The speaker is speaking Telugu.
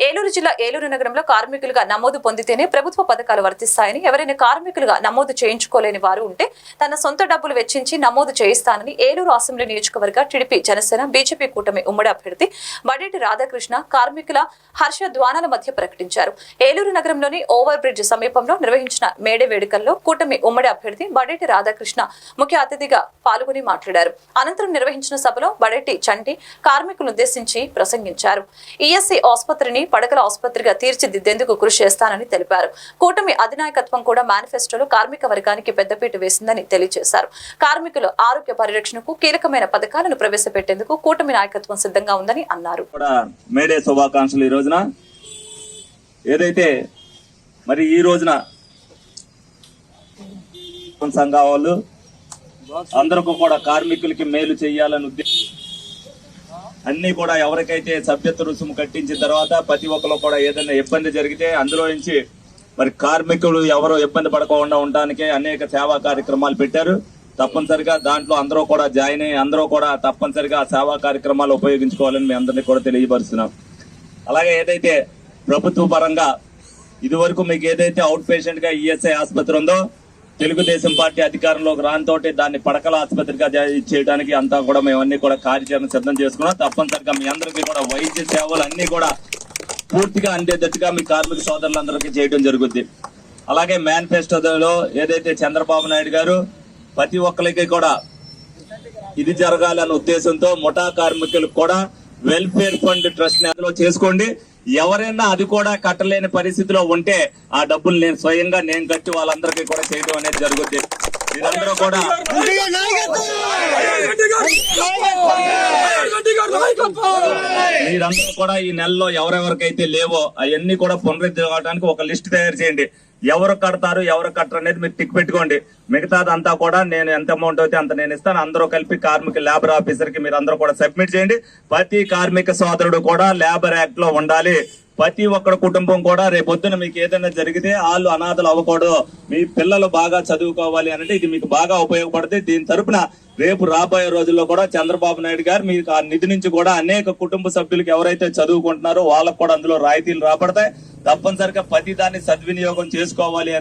ఏలూరు జిల్లా ఏలూరు నగరంలో కార్మికులుగా నమోదు పొందితేనే ప్రభుత్వ పథకాలు వర్తిస్తాయని ఎవరైనా కార్మికులుగా నమోదు చేయించుకోలేని వారు ఉంటే తన సొంత డబ్బులు వెచ్చించి నమోదు చేయిస్తానని ఏలూరు అసెంబ్లీ నియోజకవర్గ టీడీపీ జనసేన బీజేపీ కూటమి ఉమ్మడి అభ్యర్థి బడేటి రాధాకృష్ణ కార్మికుల హర్ష ద్వానాల మధ్య ప్రకటించారు. ఏలూరు నగరంలోని ఓవర్ బ్రిడ్జ్ సమీపంలో నిర్వహించిన మేడే వేడుకల్లో కూటమి ఉమ్మడి అభ్యర్థి బడేటి రాధాకృష్ణ ముఖ్య అతిథిగా పాల్గొని మాట్లాడారు. అనంతరం నిర్వహించిన సభలో బడేటి చంటి కార్మికులను ఉద్దేశించి ప్రసంగించారు. ఈఎస్సీ ఆసుపత్రిని పడకల ఆసుపత్రిగా తీర్చిదిద్దేందుకు కృషి చేస్తానని తెలిపారు. కూటమి అధినాయకత్వం కూడా మేనిఫెస్టోలో కార్మిక వర్గానికి పెద్దపీట వేసిందని తెలియజేశారు. కార్మికుల ఆరోగ్య పరిరక్షణకు కీలకమైన పథకాలను ప్రవేశపెట్టేందుకు కూటమి నాయకత్వం సిద్ధంగా ఉందని అన్నారు. కూడా మేడే శుభాకాంక్షలు ఈ రోజున. ఏదైతే మరి ఈ రోజున సంఘాలు వాళ్ళు అందరికీ కూడా కార్మికులకి మేలు చేయాలని ఉద్దేశం అన్ని కూడా ఎవరికైతే సభ్యత్వ రుసుము కట్టించిన తర్వాత ప్రతి ఒక్కరు కూడా ఏదైనా ఇబ్బంది జరిగితే అందులో నుంచి మరి కార్మికులు ఎవరు ఇబ్బంది పడకుండా ఉండడానికి అనేక సేవా కార్యక్రమాలు పెట్టారు. తప్పనిసరిగా దాంట్లో అందరూ కూడా జాయిన్ అయ్యి అందరూ కూడా తప్పనిసరిగా సేవా కార్యక్రమాలు ఉపయోగించుకోవాలని మీ అందరినీ కూడా తెలియపరుస్తున్నాం. అలాగే ఏదైతే ప్రభుత్వ పరంగా ఇదివరకు మీకు ఏదైతే అవుట్ పేషెంట్గా ఈఎస్ఐ ఆసుపత్రి ఉందో తెలుగుదేశం పార్టీ అధికారంలోకి రానితోటి దాన్ని పడకల ఆసుపత్రిగా చేయడానికి అంతా కూడా మేము కూడా కార్యాచరణ సిద్ధం చేసుకున్నాం. తప్పనిసరిగా మీ అందరికీ కూడా వైద్య సేవలు అన్ని కూడా పూర్తిగా అందేటట్టుగా మీ కార్మిక సోదరులందరికీ చేయడం జరుగుద్ది. అలాగే మేనిఫెస్టోలో ఏదైతే చంద్రబాబు నాయుడు గారు ప్రతి ఒక్కరికి కూడా ఇది జరగాలన్న ఉద్దేశంతో ముఠా కార్మికులకు కూడా వెల్ఫేర్ ఫండ్ ట్రస్ట్ని అందులో చేసుకోండి. ఎవరైనా అది కూడా కట్టలేని పరిస్థితిలో ఉంటే ఆ డబ్బులు నేను స్వయంగా నేను కట్టి వాళ్ళందరికీ కూడా చేయడం అనేది జరుగుద్ది. మీరందరూ కూడా మీరందరూ కూడా ఈ నెలలో ఎవరెవరికైతే లేవో అవన్నీ కూడా పునరుద్ధరించడానికి ఒక లిస్ట్ తయారు చేయండి. ఎవరు కడతారు ఎవరు కట్టరు అనేది మీరు టిక్ పెట్టుకోండి. మిగతాదంతా కూడా నేను ఎంత అమౌంట్ అయితే అంత నేను ఇస్తాను. అందరూ కలిపి కార్మిక లేబర్ ఆఫీసర్కి మీరు అందరూ కూడా సబ్మిట్ చేయండి. ప్రతి కార్మిక సోదరుడు కూడా లేబర్ యాక్ట్లో ఉండాలి. ప్రతి ఒక్కరి కుటుంబం కూడా రేపొద్దున మీకు ఏదైనా జరిగితే వాళ్ళు అనాథలు అవ్వకూడదు. మీ పిల్లలు బాగా చదువుకోవాలి అంటే ఇది మీకు బాగా ఉపయోగపడుతుంది. దీని తరపున రేపు రాబోయే రోజుల్లో కూడా చంద్రబాబు నాయుడు గారు మీకు ఆ నిధి నుంచి కూడా అనేక కుటుంబ సభ్యులకు ఎవరైతే చదువుకుంటున్నారో వాళ్ళకు కూడా అందులో రాయితీలు రాబడతాయి. తప్పనిసరిగా ప్రతి దాన్ని సద్వినియోగం చేసుకోవాలి అని